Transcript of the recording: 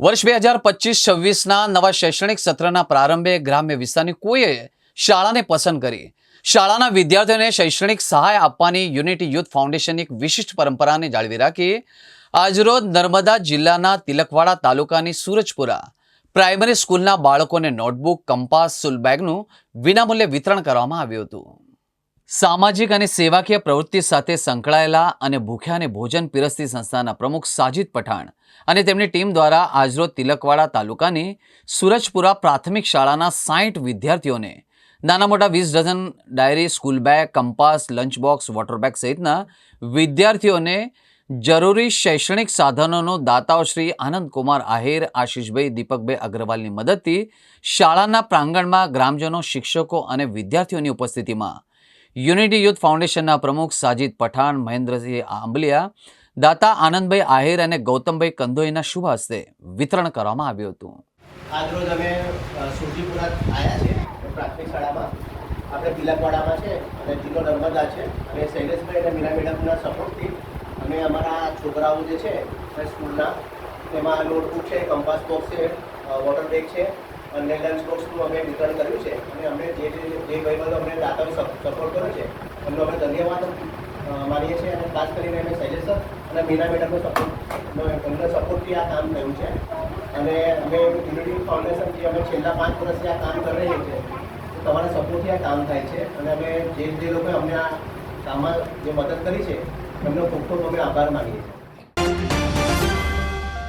વર્ષ બે હજાર પચીસ છવ્વીસના નવા શૈક્ષણિક સત્રના પ્રારંભે ગ્રામ્ય વિસ્તારની કોઈએ શાળાને પસંદ કરી? શાળાના વિદ્યાર્થીઓને શૈક્ષણિક સહાય આપવાની યુનિટી યુથ ફાઉન્ડેશનની એક વિશિષ્ટ પરંપરાને જાળવી રાખી આજરોજ નર્મદા જિલ્લાના તિલકવાડા તાલુકાની સુરજપુરા પ્રાઇમરી સ્કૂલના બાળકોને નોટબુક, કંપાસ સ્કૂલ બેગનું વિનામૂલ્યે વિતરણ કરવામાં આવ્યું હતું. સામાજિક અને સેવાકીય પ્રવૃત્તિ સાથે સંકળાયેલા અને ભૂખ્યા અને ભોજન પીરસતી સંસ્થાના પ્રમુખ સાજિદ પઠાણ અને તેમની ટીમ દ્વારા આજરોજ તિલકવાડા તાલુકાની સુરજપુરા પ્રાથમિક શાળાના સાઠ વિદ્યાર્થીઓને નાના મોટા વીસ dozen diary, school bag, compass, lunch box, water bag સહિતના વિદ્યાર્થીઓને જરૂરી શૈક્ષણિક સાધનોનો દાતાઓ શ્રી આનંદકુમાર આહિર, આશીષભાઈ દીપકભાઈ અગ્રવાલની મદદથી શાળાના પ્રાંગણમાં ગ્રામજનો, શિક્ષકો અને વિદ્યાર્થીઓની ઉપસ્થિતિમાં યુનિટી યુથ ફાઉન્ડેશનના પ્રમુખ સાજિદ પઠાણ, મહેન્દ્રસિંહ આંબલિયા, દાતા આનંદભાઈ આહિર અને ગૌતમભાઈ કંદોઈના શુભ હસ્તે વિતરણ કરવામાં આવ્યું હતું. છોકરાઓ જે છે સ્કૂલના તેમાં નોટબુક છે, કંપાસ બોક્સ છે વોટર બેગ છે અને લંચ બોક્સનું અમે વિતરણ કર્યું છે. અને અમે જે જે ભાઈબંધો અમને દાતાઓ સપોર્ટ કર્યો છે, એમનો અમે ધન્યવાદ માનીએ છીએ અને ખાસ કરીને અમે શૈલેષ અને મીના મેડમનો સપોર્ટ એમના સપોર્ટથી આ કામ થયું છે. અને અમે યુનિટી જે અમે છેલ્લા પાંચ વર્ષથી આ કામ કરી રહ્યા છીએ. તમારા સપોર્ટથી આ કામ થાય છે. અને અમે જે જે લોકોએ અમને આ કામમાં જે મદદ કરી છે, એમનો ખૂબ ખૂબ અમે આભાર માનીએ છીએ.